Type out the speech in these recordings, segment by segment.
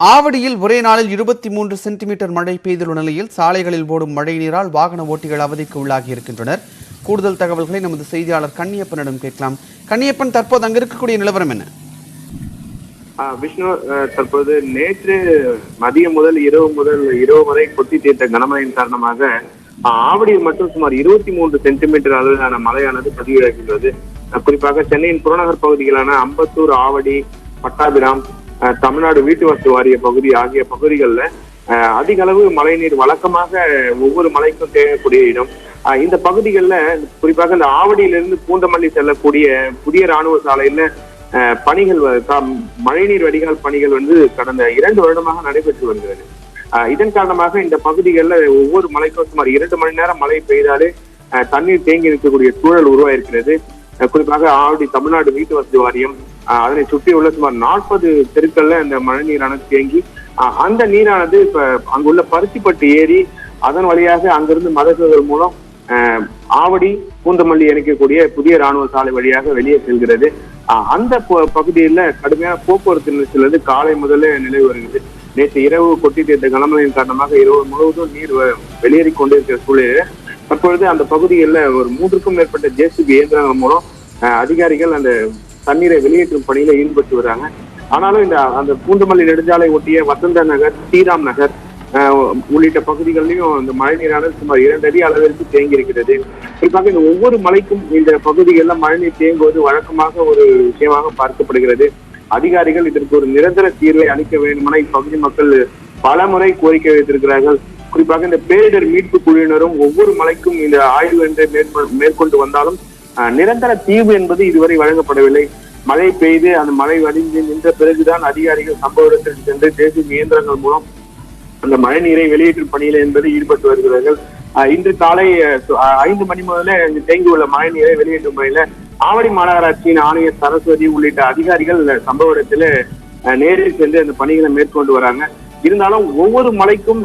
ஆவடியில் ஒரே நாளில் இருபத்தி மூன்று சென்டிமீட்டர் மழை பெய்துள்ள நிலையில் சாலைகளில் ஓடும் மழை நீரால் வாகன ஓட்டிகள் அவதிக்கு உள்ளாகி இருக்கின்றனர். கூடுதல் தகவல்களை நமது செய்தியாளர் கண்ணியப்பனிடம் கேட்கலாம். கண்ணியப்பன் தற்போது அங்கு இருக்கக்கூடிய நிலவரம் என்ன? விஷ்ணு தற்போது நேற்று மதியம் முதல் இரவு முதல் இரவு வரை கொட்டி தீர்த்த கனமழையின் காரணமாக ஆவடியில் மட்டும் சுமார் இருபத்தி மூன்று சென்டிமீட்டர் அளவிலான மழையானது பதிவாகியுள்ளது குறிப்பாக சென்னையின் புறநகர் பகுதிகளான அம்பத்தூர் ஆவடி பட்டாபிராம் தமிழ்நாடு வீட்டு வசதி வாரிய பகுதி ஆகிய பகுதிகளில் அதிக அளவு மழைநீர் வழக்கமாக ஒவ்வொரு மலைக்கும் தேவைக்கூடிய இடம். இந்த பகுதிகளில் குறிப்பாக இந்த ஆவடியிலிருந்து பூந்தமல்லி செல்லக்கூடிய புதிய ராணுவ சாலையில பணிகள் வ- மழைநீர் வடிகால் பணிகள் வந்து கடந்த இரண்டு வருடமாக நடைபெற்று வருகிறது. இதன் காரணமாக இந்த பகுதிகளில் ஒவ்வொரு மலைக்கும் சுமார் இரண்டு மணி நேரம் மழை பெய்தாலே தண்ணீர் தேங்கி இருக்கக்கூடிய சூழல் உருவாயிருக்கிறது. குறிப்பாக ஆவடி தமிழ்நாடு வீட்டு வசதி வாரியம் அதனை சுற்றி உள்ள சுமார் நாற்பது தெருக்கள்ல இந்த மழைநீரானது தேங்கி அந்த நீரானது இப்ப அங்குள்ள பருத்திப்பட்டு ஏறி அதன் வழியாக அங்கிருந்து மதகுகள் மூலம் ஆவடி பூந்தமல்லி இணைக்கக்கூடிய புதிய ராணுவ சாலை வழியாக வெளியே செல்கிறது. அந்த ப- பகுதியில கடுமையான போக்குவரத்து நெரிசல் வந்து காலை முதல்ல நிலவி வருகிறது. நேற்று இரவு கொட்டி தீர்த்த கனமழையின் காரணமாக இரவு முழுவதும் நீர் வ- வெளியேறி கொண்டிருக்கிற சூழலில் தற்பொழுது அந்த பகுதிகளில் ஒரு மூன்றுக்கும் மேற்பட்ட ஜேசிபி இயந்திரங்கள் மூலம் அதிகாரிகள் அந்த தண்ணீரை வெளியேற்றும் பணியில ஈடுபட்டு வராங்க. ஆனாலும் இந்த அந்த பூந்தமல்லி நெடுஞ்சாலை ஒட்டிய வசந்த நகர் ஸ்ரீராம் நகர் உள்ளிட்ட பகுதிகளிலும் இந்த மழைநீரானது சுமார் இரண்டு அடி அளவிற்கு தேங்கி இருக்கிறது குறிப்பாக இந்த ஒவ்வொரு மலைக்கும் இந்த பகுதிகளில் மழைநீர் தேங்குவது வழக்கமாக ஒரு விஷயமாக பார்க்கப்படுகிறது. அதிகாரிகள் இதற்கு ஒரு நிரந்தர தீர்வை அளிக்க வேண்டுமென இப்பகுதி மக்கள் பல முறை கோரிக்கை வைத்திருக்கிறார்கள். குறிப்பாக இந்த பேரிடர் மீட்பு குழுவினரும் ஒவ்வொரு மலைக்கும் இந்த ஆய்வு என்று மேற்கொண்டு வந்தாலும் நிரந்தர தீர்வு என்பது இதுவரை வழங்கப்படவில்லை. மழை பெய்து அந்த மழை வடிந்து நின்ற பிறகுதான் அதிகாரிகள் சம்பவ இடத்திற்கு சென்று தேசிய இயந்திரங்கள் மூலம் அந்த மழை நீரை வெளியேற்றும் பணியில் என்பது ஈடுபட்டு வருகிறார்கள். இன்று காலை ஐந்து மணி முதல்ல இங்கு தேங்கியுள்ள மழை நீரை வெளியேற்றும் பணியில ஆவடி மாநகராட்சியின் ஆணையர் சரஸ்வதி உள்ளிட்ட அதிகாரிகள் சம்பவ இடத்துல அஹ், நேரில் சென்று அந்த பணிகளை மேற்கொண்டு வராங்க. இருந்தாலும் ஒவ்வொரு மலைக்கும்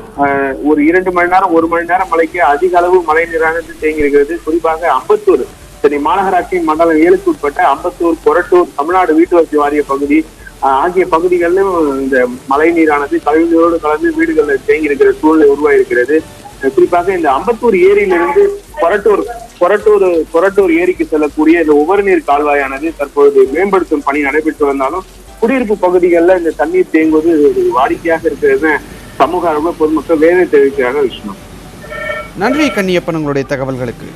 ஒரு இரண்டு மணி நேரம் ஒரு மணி நேரம் மலைக்கு அதிக அளவு மழை நீரானது தேங்கி இருக்கிறது. குறிப்பாக அம்பத்தூர் சென்னை மாநகராட்சி மண்டலம் ஏழுக்கு உட்பட்ட அம்பத்தூர் கொரட்டூர் தமிழ்நாடு வீட்டு வசதி வாரிய பகுதி ஆகிய பகுதிகளிலும் இந்த மழை நீரானது கழிவுகளோடு கலந்து வீடுகளில் தேங்கி இருக்கிற சூழ்நிலை உருவாயிருக்கிறது. குறிப்பாக இந்த அம்பத்தூர் ஏரியிலிருந்து கொரட்டூர் கொரட்டூர் கொரட்டூர் ஏரிக்கு செல்லக்கூடிய இந்த உபரி நீர் கால்வாயானது தற்பொழுது மேம்படுத்தும் பணி நடைபெற்று வந்தாலும் குடியிருப்பு பகுதிகளில் இந்த தண்ணீர் தேங்குவது வாடிக்கையாக இருக்கிறது. சமூக அளவு பொதுமக்கள் வேதனை தெரிவிக்கிறார்கள் விஷ்ணு. நன்றி கன்னியப்பன் உங்களுடைய தகவல்களுக்கு.